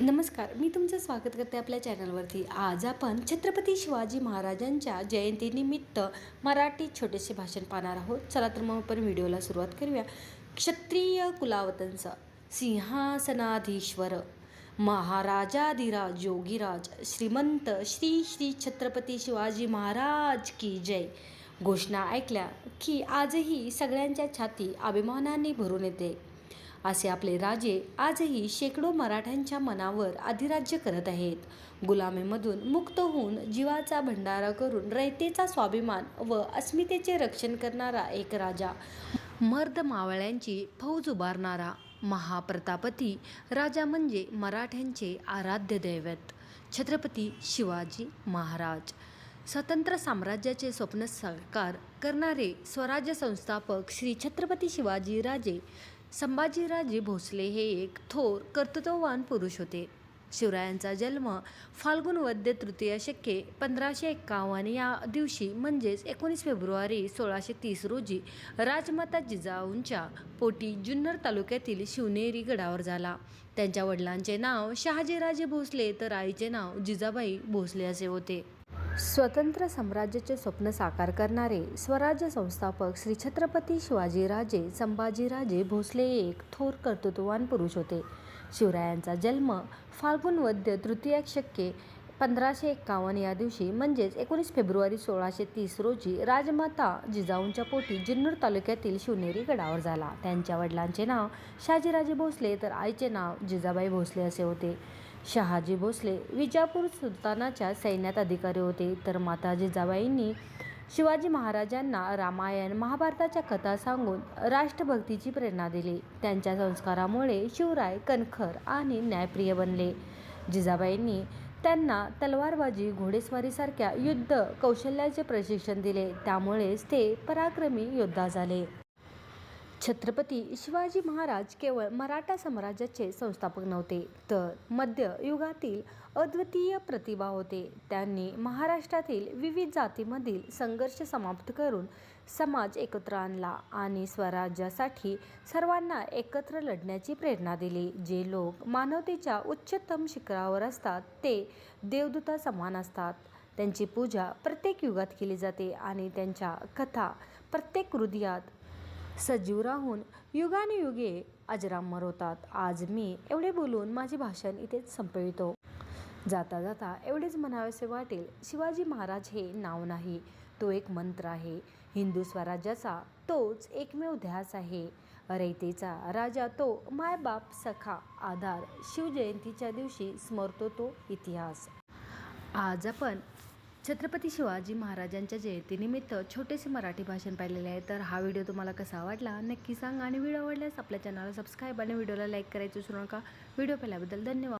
नमस्कार मी तुमचं स्वागत करते आपल्या चॅनलवरती. आज आपण छत्रपती शिवाजी महाराजांच्या जयंतीनिमित्त मराठी छोटेसे भाषण पाहणार आहोत. चला तर मग आपण व्हिडिओला सुरुवात करूया. क्षत्रिय कुलावतंस सिंहासनाधीश्वर महाराजाधिराज योगीराज श्रीमंत श्री श्री छत्रपती शिवाजी महाराज की जय. घोषणा ऐकल्या की आजही सगळ्यांच्या छाती अभिमानाने भरून येते. असे आपले राजे आजही शेकडो मराठ्यांच्या मनावर अधिराज्य करत आहेत. गुलामीमधून मुक्त होऊन जीवाचा भंडारा करून रयतेचा स्वाभिमान व अस्मितेचे रक्षण करणारा एक राजा. मर्द मावळ्यांची फौज उभारणारा महाप्रतापती राजा म्हणजे मराठ्यांचे आराध्य दैवत. छत्रपती शिवाजी महाराज. स्वतंत्र साम्राज्याचे स्वप्न साकार करणारे स्वराज्य संस्थापक श्री छत्रपती शिवाजी राजे संभाजीराजे भोसले हे एक थोर कर्तृत्ववान पुरुष होते. शिवरायांचा जन्म फाल्गुन वद्य तृतीय शके पंधराशे एक्कावन्न या दिवशी म्हणजेच एकोणीस फेब्रुवारी सोळाशे तीस रोजी राजमाता जिजाऊंच्या पोटी जुन्नर तालुक्यातील शिवनेरी गडावर झाला. त्यांच्या वडिलांचे नाव शहाजीराजे भोसले तर आईचे नाव जिजाबाई भोसले असे होते. स्वतंत्र साम्राज्याचे स्वप्न साकार करणारे स्वराज्य संस्थापक श्री छत्रपती शिवाजीराजे संभाजीराजे भोसले एक थोर कर्तृत्ववान पुरुष होते. शिवरायांचा जन्म फाल्गुन वद्य तृतीय शक्के पंधराशे एक्कावन्न या दिवशी म्हणजेच एकोणीस फेब्रुवारी सोळाशे तीस रोजी राजमाता जिजाऊंच्या पोटी जिन्नूर तालुक्यातील शिवनेरी गडावर झाला. त्यांच्या वडिलांचे नाव शाजीराजे भोसले तर आईचे नाव जिजाबाई भोसले असे होते. शहाजी भोसले विजापूर सुलतानाच्या सैन्यात अधिकारी होते. तर माता जिजाबाईंनी शिवाजी महाराजांना रामायण महाभारताच्या कथा सांगून राष्ट्रभक्तीची प्रेरणा दिली. त्यांच्या संस्कारामुळे शिवराय कणखर आणि न्यायप्रिय बनले. जिजाबाईंनी त्यांना तलवारबाजी घोडेस्वारीसारख्या युद्ध कौशल्याचे प्रशिक्षण दिले. त्यामुळेच ते पराक्रमी योद्धा झाले. छत्रपती शिवाजी महाराज केवळ मराठा साम्राज्याचे संस्थापक नव्हते तर मध्य युगातील अद्वितीय प्रतिभा होते. त्यांनी महाराष्ट्रातील विविध जातीमधील संघर्ष समाप्त करून समाज एकत्र आणला आणि स्वराज्यासाठी सर्वांना एकत्र लढण्याची प्रेरणा दिली. जे लोक मानवतेच्या उच्चतम शिखरावर असतात ते देवदूता समान असतात. त्यांची पूजा प्रत्येक युगात केली जाते आणि त्यांच्या कथा प्रत्येक हृदयात सजीव राहून युगानुयुगे अजरामर होतात आज मी एवढे बोलून माझे भाषण इथेच संपवितो. जाता जाता एवढेच म्हणावेसे वाटेल शिवाजी महाराज हे नाव नाही तो एक मंत्र आहे. हिंदू स्वराज्याचा तोच एकमेव ध्यास आहे. रयतेचा राजा तो मायबाप सखा आधार. शिवजयंतीच्या दिवशी स्मरतो तो इतिहास. आज आपण छत्रपती शिवाजी महाराजांच्या जयंतीनिमित्त छोटेसे मराठी भाषण पाहिलेले आहे. तर हा व्हिडिओ तुम्हाला कसा वाटला नक्की सांगा आणि व्हिडिओ आवडल्यास आपल्या चॅनलला सबस्क्राईब आणि व्हिडिओला लाईक करायचं विसरू नका. व्हिडिओ पाहिल्याबद्दल धन्यवाद.